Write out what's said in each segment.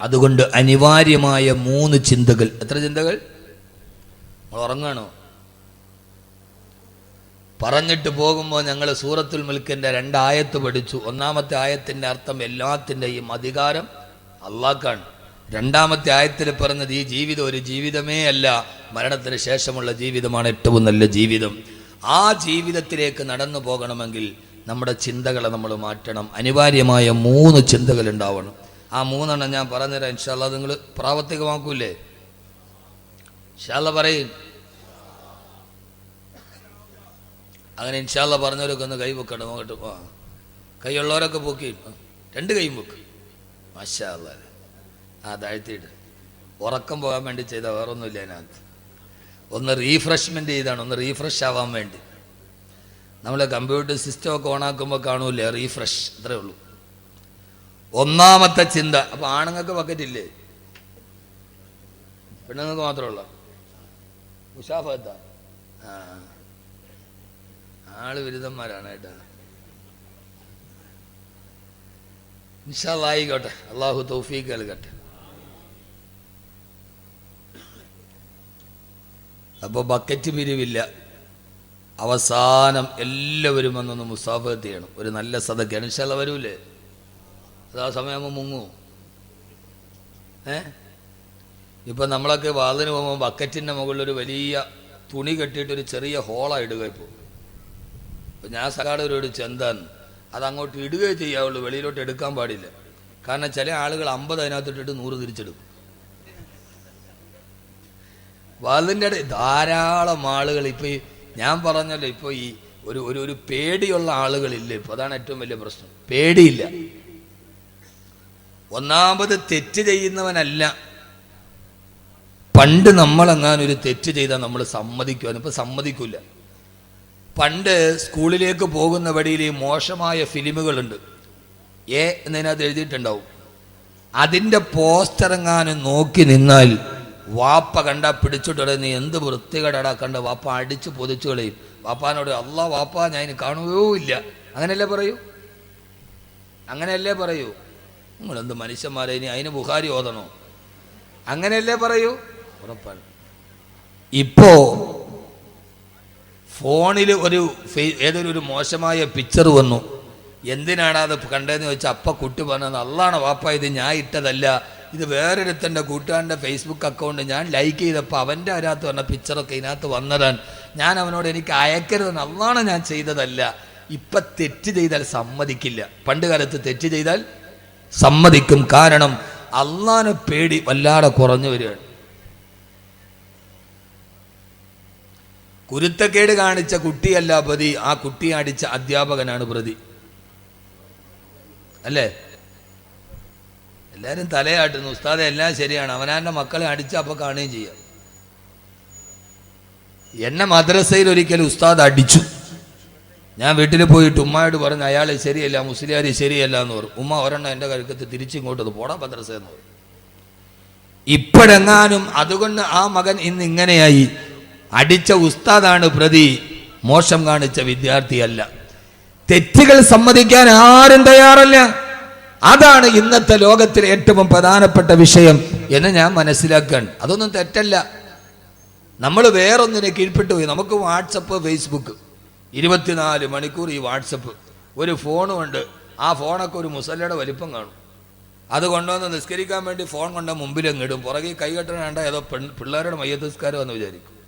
അതുകൊണ്ട് അനിവാര്യമായ മൂന്ന് ചിന്തകൾ. എത്ര ചിന്തകൾ? നമ്മൾ ഉറങ്ങാണോ പറഞ്ഞിട്ട് പോകുമ്പോൾ ഞങ്ങൾ സൂറത്തുൽ മുൽക്കിന്റെ രണ്ടായത്ത് പഠിച്ചു. ഒന്നാമത്തെ ആയത്തിന്റെ അർത്ഥം എല്ലാത്തിന്റെയും അധികാരം അള്ളാക്കാണ്. രണ്ടാമത്തെ ആയത്തിൽ പറഞ്ഞത് ഈ ജീവിതം ഒരു ജീവിതമേ അല്ല. മരണത്തിന് ശേഷമുള്ള ജീവിതമാണ് ഏറ്റവും നല്ല ജീവിതം. ആ ജീവിതത്തിലേക്ക് നടന്നു പോകണമെങ്കിൽ നമ്മുടെ ചിന്തകളെ നമ്മൾ മാറ്റണം. അനിവാര്യമായ മൂന്ന് ചിന്തകൾ ഉണ്ടാവണം. ആ മൂന്നെണ്ണം ഞാൻ പറഞ്ഞുതരാം. ഇൻഷാല്ല നിങ്ങൾ പ്രാവർത്തികമാക്കൂലേ ഇൻഷാല്ല പറയും. അങ്ങനെ ഇൻഷാല്ല പറഞ്ഞവരൊക്കെ ഒന്ന് കൈ വെക്കണം അങ്ങോട്ട് ആ കൈയുള്ളവരൊക്കെ പൊക്കി. രണ്ട് കൈയും വെക്ക് മാഷാ അല്ലാ. ആ താഴ്ത്തിയിട്ട്. ഉറക്കം പോകാൻ വേണ്ടി ചെയ്ത വേറൊന്നുമില്ല അതിനകത്ത്. ഒന്ന് റീഫ്രഷ്മെന്റ് ചെയ്താണ്. ഒന്ന് റീഫ്രഷ് ആവാൻ വേണ്ടി. നമ്മളെ കമ്പ്യൂട്ടർ സിസ്റ്റം ഒക്കെ ഓണാക്കുമ്പോൾ കാണൂലേ റീഫ്രഷ് അത്രേ ഉള്ളൂ. ഒന്നാമത്തെ ചിന്ത. അപ്പൊ ആണുങ്ങൾക്ക് ബക്കറ്റ് ഇല്ലേ? പെണ്ണുങ്ങൾക്ക് മാത്രമല്ല. മുഷാഫത്ത ആ. ആൾ ബിരുദന്മാരാണ് കേട്ടോ. ഇൻഷാല്ലാ ആയിക്കോട്ടെ അള്ളാഹു തൗഫീഖ് നൽകട്ടെ. അപ്പോൾ ബക്കറ്റ് പിരിവില്ല. അവസാനം എല്ലാവരും വന്നൊന്ന് മുസാഫത്ത് ചെയ്യണം. ഒരു നല്ല സദക്കാണ് ഇൻഷാല്ല വരൂലേ? അത് സമയമാകുമ്പോൾ മുങ്ങൂ. ഏ? ഇപ്പം നമ്മളൊക്കെ വാതിന് പോകുമ്പോൾ ബക്കറ്റിന്റെ മുകളിലൊരു വലിയ തുണി കെട്ടിയിട്ടൊരു ചെറിയ ഹോളാണ് ഇടുക ഇപ്പോൾ ഇപ്പം ഞാൻ സകാടവരോട് ചെന്താന്ന് അതങ്ങോട്ട് ഇടുകയേ ചെയ്യാവുള്ളൂ വെളിയിലോട്ട് എടുക്കാൻ പാടില്ല. കാരണം ചില ആളുകൾ അമ്പത് അതിനകത്തിട്ടിട്ട് നൂറ് തിരിച്ചെടുക്കും. വാതിന്റെ ധാരാളം ആളുകൾ ഇപ്പോൾ ഈ ഞാൻ പറഞ്ഞല്ലോ ഇപ്പോൾ ഈ ഒരു ഒരു പേടിയുള്ള ആളുകളില്ല ഇപ്പോൾ അതാണ് ഏറ്റവും വലിയ പ്രശ്നം. പേടിയില്ല. ഒന്നാമത് തെറ്റ് ചെയ്യുന്നവനല്ല. പണ്ട് നമ്മളെങ്ങാനും ഒരു തെറ്റ് ചെയ്താൽ നമ്മൾ സമ്മതിക്കുവാൻ. ഇപ്പം സമ്മതിക്കില്ല. പണ്ട് സ്കൂളിലേക്ക് പോകുന്ന വഴിയിൽ ഈ മോശമായ ഫിലിമുകളുണ്ട്. എ എന്നതിനകത്ത് എഴുതിയിട്ടുണ്ടാവും. അതിന്റെ പോസ്റ്റർ എങ്ങാനും നോക്കി നിന്നാൽ വാപ്പ കണ്ട പിടിച്ചിട്ട് നീ എന്ത് വൃത്തികേടാ കണ്ട വാപ്പ അടിച്ച് പൊതിച്ചു കളയും. വാപ്പാനോട് അല്ല വാപ്പ ഞാൻ കാണുകയോ ഇല്ല അങ്ങനെയല്ലേ പറയൂ? അങ്ങനെയല്ലേ പറയൂ? നിങ്ങളെന്ത് മനുഷ്യന്മാരെ? ഇനി അതിന് ബുഹാരി ഓതണോ? അങ്ങനെയല്ലേ പറയൂ? ഉറപ്പാണ്. ഇപ്പോ ഫോണിൽ ഒരു ഏതൊരു ഒരു മോശമായ പിക്ചർ വന്നു. എന്തിനാണ് അത് കണ്ടതെന്ന് വെച്ചാൽ അപ്പ കുട്ടി പറഞ്ഞത് അള്ളാണ് വാപ്പ ഇത് ഞാൻ ഇട്ടതല്ല. ഇത് വേറൊരുത്തന്റെ കൂട്ടുകാരന്റെ ഫേസ്ബുക്ക് അക്കൗണ്ട് ഞാൻ ലൈക്ക് ചെയ്തപ്പോൾ അവന്റെ അതിനകത്ത് വന്ന പിക്ചറൊക്കെ ഇതിനകത്ത് വന്നതാണ്. ഞാൻ അവനോട് എനിക്ക് അയക്കരുതെന്ന് അള്ളാണ് ഞാൻ ചെയ്തതല്ല. ഇപ്പം തെറ്റ് ചെയ്താൽ സമ്മതിക്കില്ല. പണ്ട് കാലത്ത് തെറ്റ് ചെയ്താൽ സമ്മതിക്കും കാരണം അള്ളാനെ പേടി വല്ലാതെ കുറഞ്ഞു വരികയാണ്. കുരുത്തക്കേട് കാണിച്ച കുട്ടിയല്ല പ്രതി ആ കുട്ടിയെ അടിച്ച അധ്യാപകനാണ് പ്രതി. അല്ലേ? എല്ലാരും തലയാട്ടുന്നു. ഉസ്താദ് എല്ലാം ശരിയാണ്. അവനാന്റെ മക്കളെ അടിച്ച അപ്പൊ കാണുകയും ചെയ്യാം. എന്നെ മദ്രസയിൽ ഒരിക്കലും ഉസ്താദ് അടിച്ചു. ഞാൻ വീട്ടിൽ പോയിട്ട് ഉമ്മയോട് പറഞ്ഞു അയാൾ ശരിയല്ല മുസ്ലിയാർ ശരിയല്ല എന്ന് പറഞ്ഞു. ഉമ്മ ഒരെണ്ണം എന്റെ കഴുക്കത്ത് തിരിച്ചിങ്ങോട്ടത് പോടാ മദ്രസ എന്ന് പറഞ്ഞു. ഇപ്പോഴെങ്ങാനും അതുകൊണ്ട് ആ മകൻ ഇന്ന് ഇങ്ങനെയായി. അടിച്ച ഉസ്താദാണ് പ്രതി മോശം കാണിച്ച വിദ്യാർത്ഥിയല്ല. തെറ്റുകൾ സമ്മതിക്കാൻ ആരും തയ്യാറല്ല. അതാണ് ഇന്നത്തെ ലോകത്തിലെ ഏറ്റവും പ്രധാനപ്പെട്ട വിഷയം എന്ന് ഞാൻ മനസ്സിലാക്കുകയാണ് അതൊന്നും തെറ്റല്ല. നമ്മൾ വേറൊന്നിനെ കീഴ്പ്പെട്ടു പോയി. നമുക്ക് വാട്സപ്പ് ഫേസ്ബുക്ക്. ഇരുപത്തിനാല് മണിക്കൂർ ഈ വാട്സപ്പ്. ഒരു ഫോണും ഉണ്ട്. ആ ഫോണൊക്കെ ഒരു മുസല്ലയുടെ വലിപ്പം കാണും. അത് കൊണ്ടുവന്ന് നിസ്കരിക്കാൻ വേണ്ടി ഫോൺ കൊണ്ട് മുമ്പിൽ ഇടും. പുറകെ കൈകെട്ടണ കെട്ടണേണ്ട ഏതോ പെൺ പിള്ളേരുടെ മയ്യത്ത് നിസ്കാരം എന്ന് വിചാരിക്കും.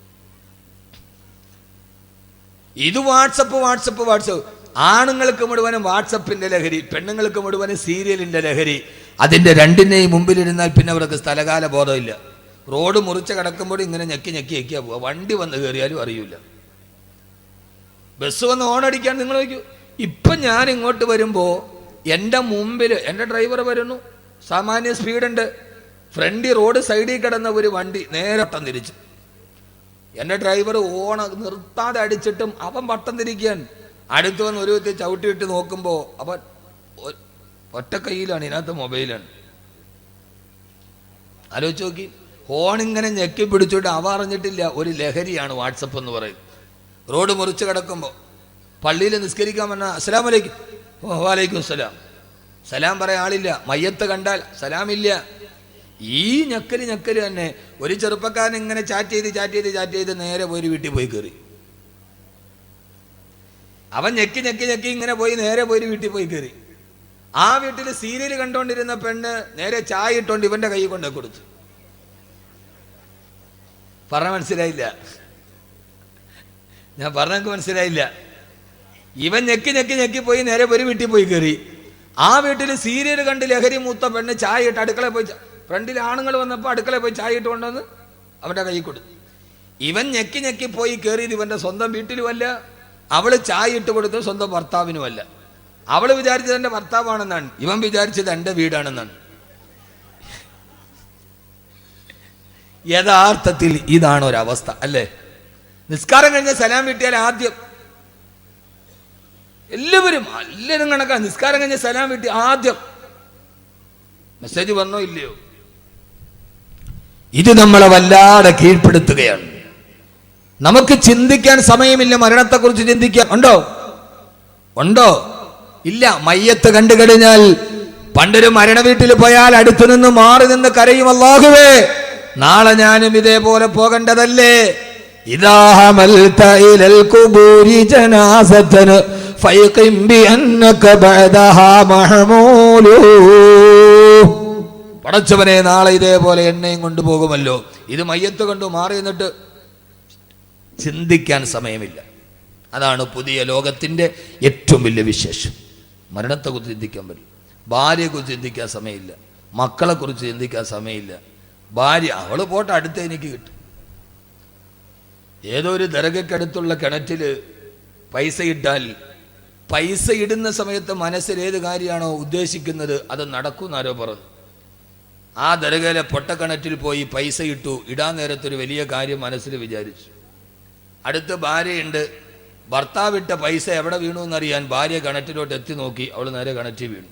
ഇത് വാട്സപ്പ് വാട്സപ്പ് വാട്സപ്പ്. ആണുങ്ങൾക്ക് മുഴുവനും വാട്സപ്പിന്റെ ലഹരി പെണ്ണുങ്ങൾക്ക് മുഴുവനും സീരിയലിന്റെ ലഹരി. അതിന്റെ രണ്ടിനെയും മുമ്പിലിരുന്നാൽ പിന്നെ അവർക്ക് സ്ഥലകാല ബോധമില്ല. റോഡ് മുറിച്ച് കിടക്കുമ്പോൾ ഇങ്ങനെ ഞെക്കി ഞെക്കി ഞെക്കിയാ പോവുക. വണ്ടി വന്ന് കയറിയാലും അറിയൂല. ബസ് വന്ന് ഓണടിക്കാൻ നിങ്ങൾ വയ്ക്കൂ. ഇപ്പം ഞാൻ ഇങ്ങോട്ട് വരുമ്പോൾ എന്റെ മുമ്പിൽ എന്റെ ഡ്രൈവർ വരുന്നു. സാമാന്യ സ്പീഡുണ്ട് ഫ്രണ്ടി റോഡ് സൈഡിൽ കിടന്ന ഒരു വണ്ടി നേരെ വട്ടം തിരിച്ചു. എന്റെ ഡ്രൈവർ ഓണ നിർത്താതെ അടിച്ചിട്ടും അവൻ വട്ടം തിരിക്കാൻ. അടുത്ത് വന്ന് ഒരു വ്യക്തി ചവിട്ടിയിട്ട് നോക്കുമ്പോൾ അവൻ ഒറ്റ കയ്യിലാണ് ഇതിനകത്ത് മൊബൈലാണ്. ആലോചിച്ച് നോക്കി. ഹോണിങ്ങനെ ഞെക്കി പിടിച്ചിട്ട് അവ അറിഞ്ഞിട്ടില്ല ഒരു ലഹരിയാണ് വാട്സപ്പ് എന്ന് പറയുന്നത്. റോഡ് മുറിച്ച് കിടക്കുമ്പോൾ പള്ളിയിൽ നിസ്കരിക്കാൻ പറഞ്ഞാൽ അസ്സലാം വലൈക്കും ഓ വാലൈക്കും സലാം സലാം പറയാൻ ആളില്ല. മയ്യത്ത് കണ്ടാൽ സലാമില്ല. ഈ ഞക്കൽ ഞക്കൽ തന്നെ ഒരു ചെറുപ്പക്കാരൻ ഇങ്ങനെ ചാറ്റ് ചെയ്ത് ചാറ്റ് ചെയ്ത് ചാറ്റ് ചെയ്ത് നേരെ പോയി വീട്ടിൽ പോയി കയറി അവൻ ഞെക്കി ഞെക്കി ഞെക്കി ഇങ്ങനെ പോയി നേരെ പോയി വീട്ടിൽ പോയി കയറി ആ വീട്ടിൽ സീരിയൽ കണ്ടോണ്ടിരുന്ന പെണ്ണ് നേരെ ചായ ഇട്ടോണ്ട് ഇവന്റെ കൈ കൊണ്ട് കൊടുത്തു. പറഞ്ഞ മനസ്സിലായില്ല. ഞാൻ പറഞ്ഞ മനസ്സിലായില്ല. ഇവൻ ഞെക്കി ഞെക്കി ഞെക്കി പോയി നേരെ ഒരു വീട്ടിൽ പോയി കയറി. ആ വീട്ടിൽ സീരിയൽ കണ്ട് ലഹരി മൂത്ത പെണ്ണ് ചായ ഇട്ട് അടുക്കള പോയി ഫ്രണ്ടിൽ ആണുങ്ങൾ വന്നപ്പോൾ അടുക്കള പോയി ചായ ഇട്ട് കൊണ്ടുവന്ന് അവന്റെ കൈ കൊടുത്തു. ഇവൻ ഞെക്കി ഞെക്കി പോയി കയറിയത് ഇവന്റെ സ്വന്തം വീട്ടിലുമല്ല അവൾ ചായ ഇട്ട് കൊടുത്തത് സ്വന്തം ഭർത്താവിനുമല്ല. അവൾ വിചാരിച്ചത് എന്റെ ഭർത്താവാണെന്നാണ്. ഇവൻ വിചാരിച്ചത് എന്റെ വീടാണെന്നാണ്. യഥാർത്ഥത്തിൽ ഇതാണ് ഒരവസ്ഥ അല്ലേ? നിസ്കാരം കഴിഞ്ഞ സലാം കിട്ടിയാൽ ആദ്യം എല്ലാവരും എല്ലാവരും കണക്കാ. നിസ്കാരം കഴിഞ്ഞ സലാം കിട്ടി ആദ്യം. മെസ്സേജ് വന്നോ ഇല്ലയോ? ഇത് നമ്മളെ വല്ലാതെ കീഴ്പ്പെടുത്തുകയാണ്. നമുക്ക് ചിന്തിക്കാൻ സമയമില്ല മരണത്തെക്കുറിച്ച് ചിന്തിക്കാൻ ഉണ്ടോ? ഉണ്ടോ? ഇല്ല മയ്യത്ത് കണ്ടു കഴിഞ്ഞാൽ പണ്ടൊരു മരണ വീട്ടിൽ പോയാൽ അടുത്തു നിന്ന് മാറി നിന്ന് കരയും. അല്ലാഹുവേ നാളെ ഞാനും ഇതേപോലെ പോകേണ്ടതല്ലേ? ഇദാ ഹമൽത ഇലൽ ഖുബൂരി ജനാസതൻ ബി അന്നക ബഅദഹ മഹ്മൂലു പടച്ചവനെ നാളെ ഇതേപോലെ എണ്ണയും കൊണ്ടുപോകുമല്ലോ ഇത് മയ്യത്ത് കണ്ടു മാറി നിന്നിട്ട് ചിന്തിക്കാൻ സമയമില്ല. അതാണ് പുതിയ ലോകത്തിന്റെ ഏറ്റവും വലിയ വിശേഷം. മരണത്തെക്കുറിച്ച് ചിന്തിക്കാൻ പറ്റും ഭാര്യയെക്കുറിച്ച് ചിന്തിക്കാൻ സമയമില്ല. മക്കളെക്കുറിച്ച് ചിന്തിക്കാൻ സമയമില്ല. ഭാര്യ അവൾ പോട്ടെ അടുത്ത് എനിക്ക് കിട്ടും. ഏതോ ഒരു ദർഗക്കടുത്തുള്ള കിണറ്റിൽ പൈസ ഇട്ടാൽ പൈസ ഇടുന്ന സമയത്ത് മനസ്സിൽ ഏത് കാര്യമാണോ ഉദ്ദേശിക്കുന്നത് അത് നടക്കും ആരോ പറഞ്ഞു ആ ദരകയിലെ പൊട്ടക്കിണറ്റിൽ പോയി പൈസ ഇട്ടു ഇടാൻ നേരത്തൊരു വലിയ കാര്യം മനസ്സിൽ വിചാരിച്ചു. അടുത്ത് ഭാര്യയുണ്ട് ഭർത്താവിട്ട പൈസ എവിടെ വീണു എന്നറിയാൻ ഭാര്യ കിണറ്റിലോട്ട് എത്തി നോക്കി അവൾ നേരെ കിണറ്റിൽ വീണു.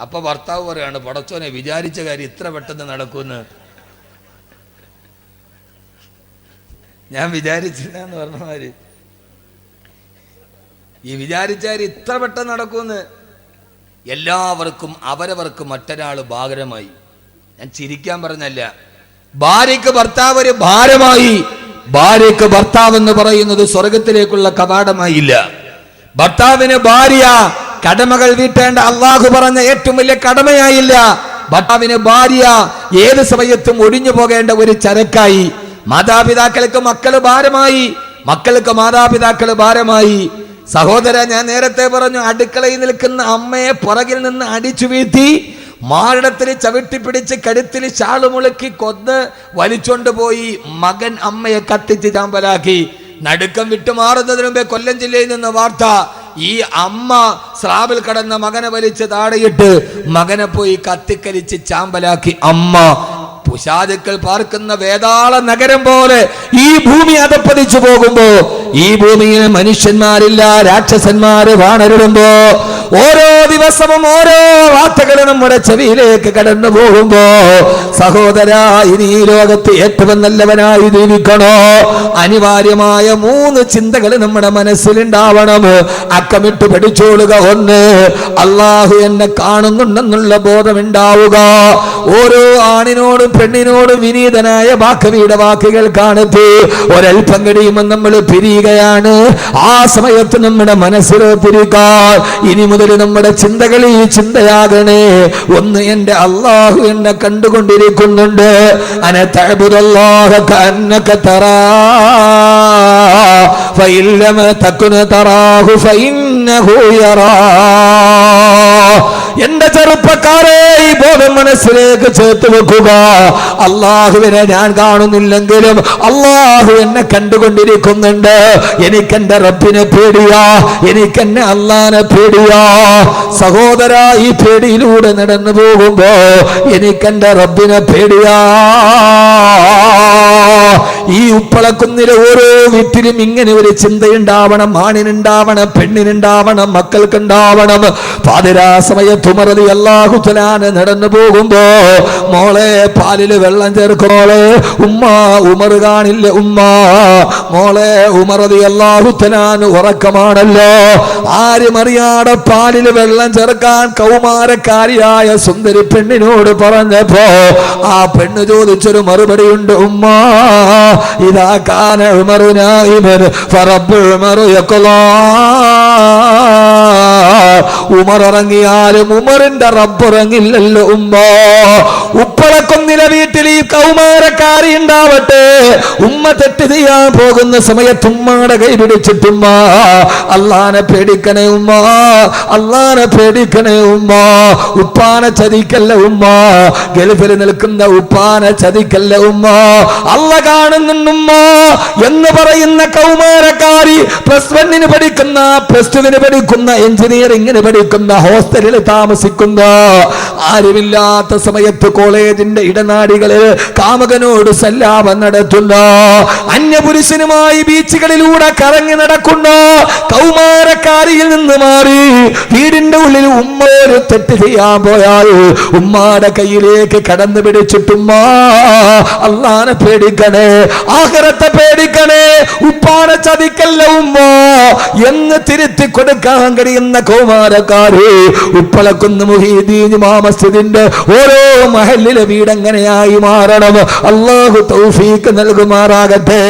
അപ്പൊ ഭർത്താവ് പറയാണ് പടച്ചോനെ വിചാരിച്ച കാര്യം ഇത്ര പെട്ടെന്ന് നടക്കുമെന്ന് ഞാൻ വിചാരിച്ചില്ല എന്ന് പറഞ്ഞമാര് ഈ വിചാരിച്ചാൽ ഇത്ര പെട്ടെന്ന് നടക്കുമെന്ന്. എല്ലാവർക്കും അവരവർക്ക് മറ്റൊരാൾ ഭാഗരമായി. ഞാൻ ചിരിക്കാൻ പറഞ്ഞല്ല. ഭാര്യയ്ക്ക് ഭർത്താവ് ഒരു ഭാരമായി. ഭാര്യയ്ക്ക് ഭർത്താവ് എന്ന് പറയുന്നത് സ്വർഗത്തിലേക്കുള്ള കവാടമായില്ല ഭർത്താവിന് ഭാര്യ കടമകൾ വീട്ടേണ്ട അള്ളാഹു പറഞ്ഞ ഏറ്റവും വലിയ കടമയായില്ല ഭർത്താവിന് ഭാര്യ ഏത് സമയത്തും ഒഴിഞ്ഞു പോകേണ്ട ഒരു ചരക്കായി. മാതാപിതാക്കൾക്ക് മക്കൾ ഭാരമായി. മക്കൾക്ക് മാതാപിതാക്കൾ ഭാരമായി. സഹോദര ഞാൻ നേരത്തെ പറഞ്ഞു അടുക്കളയിൽ നിൽക്കുന്ന അമ്മയെ പുറകിൽ നിന്ന് അടിച്ചു വീഴ്ത്തി മാറിടത്തിൽ ചവിട്ടി പിടിച്ച് കഴുത്തിൽ ശാൾ മുളുക്കി കൊന്ന് വലിച്ചോണ്ട് പോയി മകൻ അമ്മയെ കത്തിച്ച് ചാമ്പലാക്കി. നടുക്കം വിട്ടുമാറുന്നതിന് മുമ്പേ കൊല്ലം ജില്ലയിൽ നിന്ന് വാർത്ത ഈ അമ്മ സ്രാവിൽ കടന്ന മകനെ വലിച്ച് താഴെയിട്ട് മകനെ പോയി കത്തിക്കരിച്ച് ചാമ്പലാക്കി. അമ്മ പുഷാതുക്കൾ പാർക്കുന്ന വേതാള നഗരം പോലെ ഈ ഭൂമി അതപ്പതിച്ചു പോകുമ്പോ ഈ ഭൂമിയിൽ മനുഷ്യന്മാരില്ല രാക്ഷസന്മാര് വാണരുടുമ്പോ ഓരോ ദിവസവും ഓരോ വാർത്തകൾ നമ്മുടെ ചെവിയിലേക്ക് കടന്നു പോകുമ്പോ സഹോദര ഇനി ഈ ലോകത്ത് ഏറ്റവും നല്ലവനായി ജീവിക്കണോ? അനിവാര്യമായ മൂന്ന് ചിന്തകൾ നമ്മുടെ മനസ്സിലുണ്ടാവണം. അക്കമിട്ട് പഠിച്ചോളുക ഒന്ന് അള്ളാഹു എന്നെ കാണുന്നുണ്ടെന്നുള്ള ബോധമുണ്ടാവുക. ഓരോ ആണിനോടും പെണ്ണിനോടും വിനീതനായ വാക്കവിയുടെ വാക്കുകൾ കാണത്തി ഒരൽപ്പം കഴിയുമ്പോൾ നമ്മൾ പിരിയുകയാണ് ആ സമയത്ത് നമ്മുടെ മനസ്സിലോത്തിരിക്കാൻ ഇനി മുതൽ നമ്മുടെ ചിന്തകൾ ഈ ചിന്തയാകണേ ഒന്ന് എന്റെ അള്ളാഹു എന്നെ കണ്ടുകൊണ്ടിരിക്കുന്നുണ്ട് അന തഅബുദല്ലാഹ കഅന്നക തറാ فإن لم تكن تراه فإنه يراك എന്റെ ചെറുപ്പക്കാരെ ഈ ബോധം മനസ്സിലേക്ക് ചേർത്ത് വെക്കുക. അള്ളാഹുവിനെ ഞാൻ കാണുന്നില്ലെങ്കിലും അള്ളാഹു എന്നെ കണ്ടുകൊണ്ടിരിക്കുന്നുണ്ട്. എനിക്കെന്റെ റബ്ബിനെ പേടിയാ. എനിക്കെന്നെ അള്ളാനെ പേടിയാ. സഹോദര ഈ പേടിയിലൂടെ നടന്നു പോകുമ്പോ എനിക്കെന്റെ റബ്ബിനെ പേടിയാ. ഈ ഉപ്പളക്കുന്നിലെ ഓരോ വീട്ടിലും ഇങ്ങനെ ഒരു ചിന്തയുണ്ടാവണം ആണിനുണ്ടാവണം പെണ്ണിനുണ്ടാവണം മക്കൾക്കുണ്ടാവണം. പാതിരാ സമയത്ത് ഉമറതി അല്ലാഹു തലാന് നടന്നു പോകുമ്പോ മോളെ പാലിൽ വെള്ളം ചേർക്കോളെ ഉമ്മ ഉമർ കാണില്ല ഉമ്മ. മോളെ ഉമറതി തലാന് ഉറക്കമാണല്ലോ. ആരും അറിയാതെ പാലിൽ വെള്ളം ചേർക്കാൻ കൗമാരക്കാരിയായ സുന്ദരി പെണ്ണിനോട് പറഞ്ഞപ്പോ ആ പെണ്ണ് ചോദിച്ചൊരു മറുപടി ഉണ്ട് ഇതാ കാന ഉമറുനായിമൻ ഫറബ് ഉമറു യഖ്ലാ ഉമർ ഇറങ്ങിയാലും ഉമറിന്റെ റബ്ബ് ഇറങ്ങില്ലല്ലോ ഉമ്മ. ഉപ്പളക്കൊന്നില വീട്ടിൽ ഈ കൗമാരക്കാരി ഉണ്ടാവട്ടെ. ഉമ്മ തെറ്റ് ചെയ്യാൻ പോകുന്ന സമയത്ത് ഉമ്മയുടെ കൈ പിടിച്ചിട്ടുമ്മ അള്ളാനെ പേടിക്കണേ ഉമ്മ അള്ളാനെ പേടിക്കണേ ഉമ്മ. ഉപ്പാനെ ചതിക്കല്ല ഉമ്മ. ഗൾഫിൽ നിൽക്കുന്ന ഉപ്പാനെ ചതിക്കല്ല ഉമ്മ. അല്ല കാണുന്നുണ്ടുമ്മ എന്ന് പറയുന്ന കൗമാരക്കാരി പ്ലസ് വണ്ണിന് പഠിക്കുന്ന പ്ലസ് ടുവിന് പഠിക്കുന്ന എഞ്ചിനീയറിംഗിന് പഠിക്കുന്ന ഹോസ്റ്റലിൽ താമസിക്കുന്നു ആരുമില്ലാത്ത സമയത്ത് കോളേജിന്റെ ഇടനാടികളിൽ കാമകനോട് സല്ലാപം നടത്തുന്ന അന്യപുരുഷനുമായി ബീച്ചുകളിലൂടെ കറങ്ങി നടക്കുന്ന കൗമാരക്കാരിയിൽ നിന്ന് മാറി വീടിന്റെ ഉള്ളിൽ ഉമ്മ ഒരു തെറ്റ് ചെയ്യാൻ പോയാൽ ഉമ്മാടെ കയ്യിലേക്ക് കടന്നു പിടിച്ചിട്ടുമ്മ അള്ളാനെ പേടിക്കണേ ആഹരത്തെ പേടിക്കണേ ഉപ്പാടെ ചതിക്കല്ല ഉമ്മ എന്ന് തിരുത്തി കൊടുക്കാൻ കഴിയുന്ന കൗമാരക്കാര് ഉപ്പളക്കുന്ന് മുഹീദീൻ മാമസ്ജിദിന്റെ ഓരോ മഹലിലെ വീടെങ്ങനെയായി മാറണം. അള്ളാഹു തൗഫീക്ക് നൽകുമാറാകട്ടെ.